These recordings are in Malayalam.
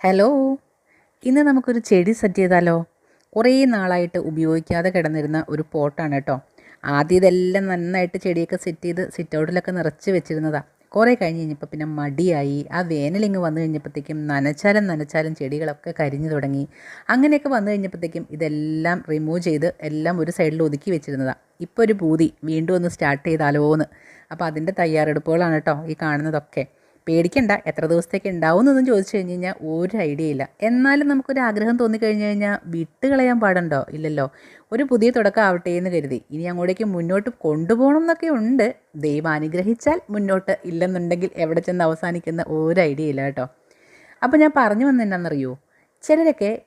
ഹലോ. ഇന്ന് നമുക്കൊരു ചെടി സെറ്റ് ചെയ്താലോ? കുറേ നാളായിട്ട് ഉപയോഗിക്കാതെ കിടന്നിരുന്ന ഒരു പോട്ടാണ് കേട്ടോ. ആദ്യം ഇതെല്ലാം നന്നായിട്ട് ചെടിയൊക്കെ സെറ്റ് ചെയ്ത് സിറ്റ് ഔട്ടിലൊക്കെ നിറച്ച് വെച്ചിരുന്നതാണ് കുറേ കഴിഞ്ഞ് കഴിഞ്ഞപ്പോൾ പിന്നെ മടിയായി. ആ വേനലിങ്ങ് വന്നു കഴിഞ്ഞപ്പോഴത്തേക്കും നനച്ചാലും നനച്ചാലും ചെടികളൊക്കെ കരിഞ്ഞു തുടങ്ങി. അങ്ങനെയൊക്കെ വന്നു കഴിഞ്ഞപ്പോഴത്തേക്കും ഇതെല്ലാം റിമൂവ് ചെയ്ത് എല്ലാം ഒരു സൈഡിൽ ഒതുക്കി വെച്ചിരുന്നതാണ് ഇപ്പോൾ ഒരു പൂതി. വീണ്ടും ഒന്ന് സ്റ്റാർട്ട് ചെയ്താലോ എന്ന് അപ്പോൾ അതിന്റെ തയ്യാറെടുപ്പുകളാണ് കേട്ടോ ഈ കാണുന്നതൊക്കെ. പേടിക്കണ്ട എത്ര ദിവസത്തേക്ക് ഉണ്ടാവും എന്നൊന്നും ചോദിച്ചു കഴിഞ്ഞ് കഴിഞ്ഞാൽ ഒരു ഐഡിയ ഇല്ല. എന്നാലും നമുക്കൊരു ആഗ്രഹം തോന്നിക്കഴിഞ്ഞ് കഴിഞ്ഞാൽ വിട്ടുകളയാൻ പാടുണ്ടോ? ഇല്ലല്ലോ. ഒരു പുതിയ തുടക്കം ആവട്ടെ എന്ന് കരുതി. ഇനി അങ്ങോട്ടേക്ക് മുന്നോട്ട് കൊണ്ടുപോകണം എന്നൊക്കെ ഉണ്ട്. ദൈവം അനുഗ്രഹിച്ചാൽ മുന്നോട്ട് ഇല്ലെന്നുണ്ടെങ്കിൽ എവിടെ ചെന്ന് അവസാനിക്കുന്ന ഒരു ഐഡിയ ഇല്ല കേട്ടോ. അപ്പോൾ ഞാൻ പറഞ്ഞു വന്നെന്നാണെന്നറിയോ ചിലരൊക്കെ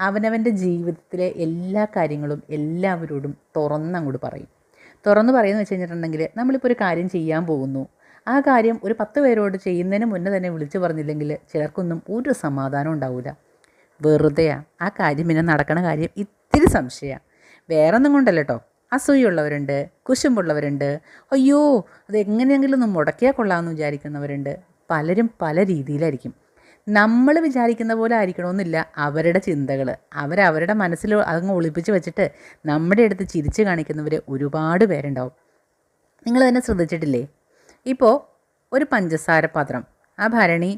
അവനവന്റെ ജീവിതത്തിലെ എല്ലാ കാര്യങ്ങളും എല്ലാവരോടും തുറന്നങ്ങോട്ട് പറയും. തുറന്ന് പറയുന്നത് വെച്ച് കഴിഞ്ഞിട്ടുണ്ടെങ്കിൽ നമ്മളിപ്പോൾ ഒരു കാര്യം ചെയ്യാൻ പോകുന്നു. ആ കാര്യം ഒരു പത്ത് പേരോട് ചെയ്യുന്നതിന് മുന്നേ തന്നെ വിളിച്ചു പറഞ്ഞില്ലെങ്കിൽ ചിലർക്കൊന്നും ഒരു സമാധാനം ഉണ്ടാവില്ല വെറുതെയാണ് ആ കാര്യം പിന്നെ നടക്കണ കാര്യം ഇത്തിരി സംശയമാണ് വേറെ ഒന്നും കൊണ്ടല്ല കേട്ടോ അസൂയുള്ളവരുണ്ട് കുശുമ്പുള്ളവരുണ്ട്. അയ്യോ അത് എങ്ങനെയെങ്കിലും ഒന്ന് മുടക്കിയാൽ കൊള്ളാമെന്ന് വിചാരിക്കുന്നവരുണ്ട്. പലരും പല രീതിയിലായിരിക്കും. നമ്മൾ വിചാരിക്കുന്ന പോലെ ആയിരിക്കണമെന്നില്ല അവരുടെ ചിന്തകൾ അവരവരുടെ മനസ്സിൽ അങ്ങ് ഒളിപ്പിച്ച് വെച്ചിട്ട് നമ്മുടെ അടുത്ത് ചിരിച്ച് കാണിക്കുന്നവർ ഒരുപാട് പേരുണ്ടാവും. നിങ്ങൾ തന്നെ ശ്രദ്ധിച്ചിട്ടില്ലേ? ഇപ്പോൾ ഒരു പഞ്ചസാര പാത്രം. ആ ഭരണി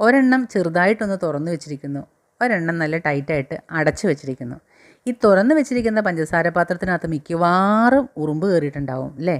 ഒരെണ്ണം ചെറുതായിട്ടൊന്ന് തുറന്നു വെച്ചിരിക്കുന്നു. ഒരെണ്ണം നല്ല ടൈറ്റായിട്ട് അടച്ചു വെച്ചിരിക്കുന്നു. ഈ തുറന്നു വെച്ചിരിക്കുന്ന പഞ്ചസാര പാത്രത്തിനകത്ത് മിക്കവാറും ഉറുമ്പ് കയറിയിട്ടുണ്ടാവും അല്ലേ?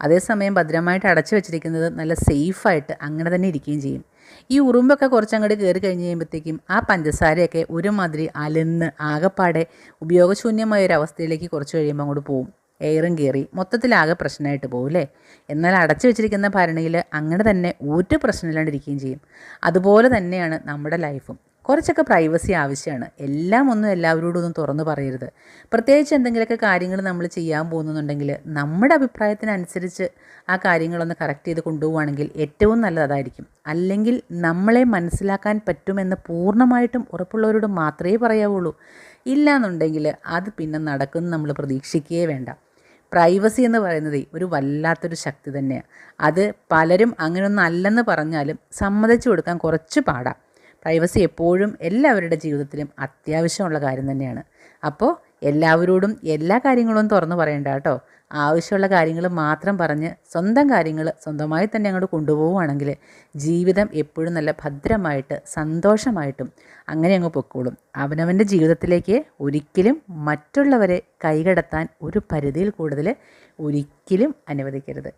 അതേസമയം ഭദ്രമായിട്ട് അടച്ചു വെച്ചിരിക്കുന്നത് നല്ല സേഫായിട്ട് അങ്ങനെ തന്നെ ഇരിക്കുകയും ചെയ്യും. ഈ ഉറുമ്പൊക്കെ കുറച്ചങ്ങോട്ട് കയറി കഴിഞ്ഞ് കഴിയുമ്പോഴത്തേക്കും ആ പഞ്ചസാരയൊക്കെ ഒരുമാതിരി അലന്ന് ആകപ്പാടെ ഉപയോഗശൂന്യമായ ഒരു അവസ്ഥയിലേക്ക് കുറച്ച് കഴിയുമ്പോൾ അങ്ങോട്ട് പോകും എയറും കയറി മൊത്തത്തിലാകെ പ്രശ്നമായിട്ട് പോകും അല്ലേ എന്നാൽ അടച്ചു വെച്ചിരിക്കുന്ന ഭരണിയിൽ അങ്ങനെ തന്നെ ഒരു പ്രശ്നമില്ലാണ്ടിരിക്കുകയും ചെയ്യും. അതുപോലെ തന്നെയാണ് നമ്മുടെ ലൈഫും. കുറച്ചൊക്കെ പ്രൈവസി ആവശ്യമാണ്. എല്ലാം ഒന്നും എല്ലാവരോടും ഒന്നും തുറന്നു പറയരുത്. പ്രത്യേകിച്ച് എന്തെങ്കിലുമൊക്കെ കാര്യങ്ങൾ നമ്മൾ ചെയ്യാൻ പോകുന്നുണ്ടെങ്കിൽ നമ്മുടെ അഭിപ്രായത്തിനനുസരിച്ച് ആ കാര്യങ്ങളൊന്ന് കറക്റ്റ് ചെയ്ത് കൊണ്ടുപോവുകയാണെങ്കിൽ ഏറ്റവും നല്ലതായിരിക്കും അല്ലെങ്കിൽ നമ്മളെ മനസ്സിലാക്കാൻ പറ്റുമെന്ന് പൂർണമായിട്ടും ഉറപ്പുള്ളവരോട് മാത്രമേ പറയാവുള്ളൂ. ഇല്ല എന്നുണ്ടെങ്കിൽ അത് പിന്നെ നടക്കുമെന്ന് നമ്മൾ പ്രതീക്ഷിക്കുകയേ വേണ്ട. പ്രൈവസി എന്ന് പറയുന്നത് ഒരു വല്ലാത്തൊരു ശക്തി തന്നെയാണ് അത് പലരും അങ്ങനെയൊന്നും അല്ലെന്ന് പറഞ്ഞാലും സമ്മതിച്ചു കൊടുക്കാൻ കുറച്ച് പാടാം. പ്രൈവസി എപ്പോഴും എല്ലാവരുടെ ജീവിതത്തിലും അത്യാവശ്യമുള്ള കാര്യം തന്നെയാണ്. അപ്പോൾ എല്ലാവരോടും എല്ലാ കാര്യങ്ങളും തുറന്നു പറയണ്ട കേട്ടോ. ആവശ്യമുള്ള കാര്യങ്ങൾ മാത്രം പറഞ്ഞ് സ്വന്തം കാര്യങ്ങൾ സ്വന്തമായി തന്നെ അങ്ങോട്ട് കൊണ്ടുപോവുകയാണെങ്കിൽ ജീവിതം എപ്പോഴും നല്ല ഭദ്രമായിട്ട് സന്തോഷമായിട്ടും അങ്ങനെ അങ്ങ് പൊക്കോളും. അവനവന്റെ ജീവിതത്തിലേക്ക് ഒരിക്കലും മറ്റുള്ളവരെ കൈകടത്താൻ ഒരു പരിധിയിൽ കൂടുതൽ ഒരിക്കലും അനുവദിക്കരുത്.